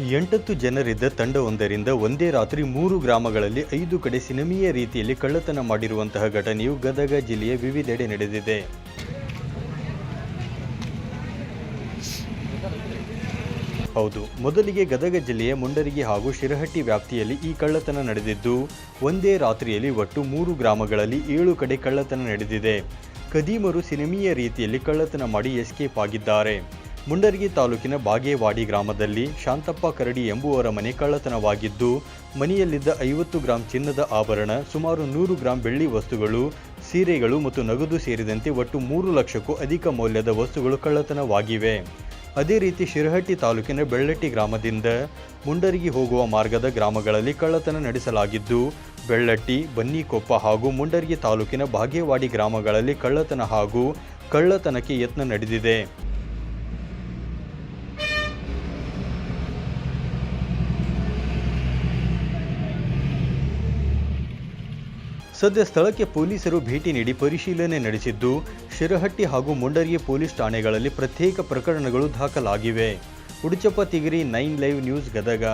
ಎಂಟತ್ತು ಜನರಿದ್ದ ತಂಡವೊಂದರಿಂದ ಒಂದೇ ರಾತ್ರಿ ಮೂರು ಗ್ರಾಮಗಳಲ್ಲಿ ಐದು ಕಡೆ ಸಿನಿಮೀಯ ರೀತಿಯಲ್ಲಿ ಕಳ್ಳತನ ಮಾಡಿರುವಂತಹ ಘಟನೆಯು ಗದಗ ಜಿಲ್ಲೆಯ ವಿವಿಧೆಡೆ ನಡೆದಿದೆ. ಹೌದು, ಮೊದಲಿಗೆ ಗದಗ ಜಿಲ್ಲೆಯ ಮುಂಡರಿಗೆ ಹಾಗೂ ಶಿರಹಟ್ಟಿ ವ್ಯಾಪ್ತಿಯಲ್ಲಿ ಈ ಕಳ್ಳತನ ನಡೆದಿದ್ದು, ಒಂದೇ ರಾತ್ರಿಯಲ್ಲಿ ಒಟ್ಟು ಮೂರು ಗ್ರಾಮಗಳಲ್ಲಿ ಏಳು ಕಡೆ ಕಳ್ಳತನ ನಡೆದಿದೆ. ಕದೀಮರು ಸಿನಿಮೀಯ ರೀತಿಯಲ್ಲಿ ಕಳ್ಳತನ ಮಾಡಿ ಎಸ್ಕೇಪ್ ಆಗಿದ್ದಾರೆ. ಮುಂಡರಗಿ ತಾಲೂಕಿನ ಬಾಗೇವಾಡಿ ಗ್ರಾಮದಲ್ಲಿ ಶಾಂತಪ್ಪ ಕರಡಿ ಎಂಬುವರ ಮನೆ ಕಳ್ಳತನವಾಗಿದ್ದು, ಮನೆಯಲ್ಲಿದ್ದ ಐವತ್ತು ಗ್ರಾಂ ಚಿನ್ನದ ಆಭರಣ, ಸುಮಾರು ನೂರು ಗ್ರಾಂ ಬೆಳ್ಳಿ ವಸ್ತುಗಳು, ಸೀರೆಗಳು ಮತ್ತು ನಗದು ಸೇರಿದಂತೆ ಒಟ್ಟು ಮೂರು ಲಕ್ಷಕ್ಕೂ ಅಧಿಕ ಮೌಲ್ಯದ ವಸ್ತುಗಳು ಕಳ್ಳತನವಾಗಿವೆ. ಅದೇ ರೀತಿ ಶಿರಹಟ್ಟಿ ತಾಲೂಕಿನ ಬೆಳ್ಳಟ್ಟಿ ಗ್ರಾಮದಿಂದ ಮುಂಡರಗಿ ಹೋಗುವ ಮಾರ್ಗದ ಗ್ರಾಮಗಳಲ್ಲಿ ಕಳ್ಳತನ ನಡೆಸಲಾಗಿದ್ದು, ಬೆಳ್ಳಟ್ಟಿ, ಬನ್ನಿಕೊಪ್ಪ ಹಾಗೂ ಮುಂಡರಗಿ ತಾಲೂಕಿನ ಬಾಗೇವಾಡಿ ಗ್ರಾಮಗಳಲ್ಲಿ ಕಳ್ಳತನ ಹಾಗೂ ಕಳ್ಳತನಕ್ಕೆ ಯತ್ನ ನಡೆದಿದೆ. ಸದ್ಯ ಸ್ಥಳಕ್ಕೆ ಪೊಲೀಸರು ಭೇಟಿ ನೀಡಿ ಪರಿಶೀಲನೆ ನಡೆಸಿದ್ದು, ಶಿರಹಟ್ಟಿ ಹಾಗೂ ಮುಂಡರಿಗೆ ಪೊಲೀಸ್ ಠಾಣೆಗಳಲ್ಲಿ ಪ್ರತ್ಯೇಕ ಪ್ರಕರಣಗಳು ದಾಖಲಾಗಿವೆ. Uduchappa Tigiri nine live news Gadag.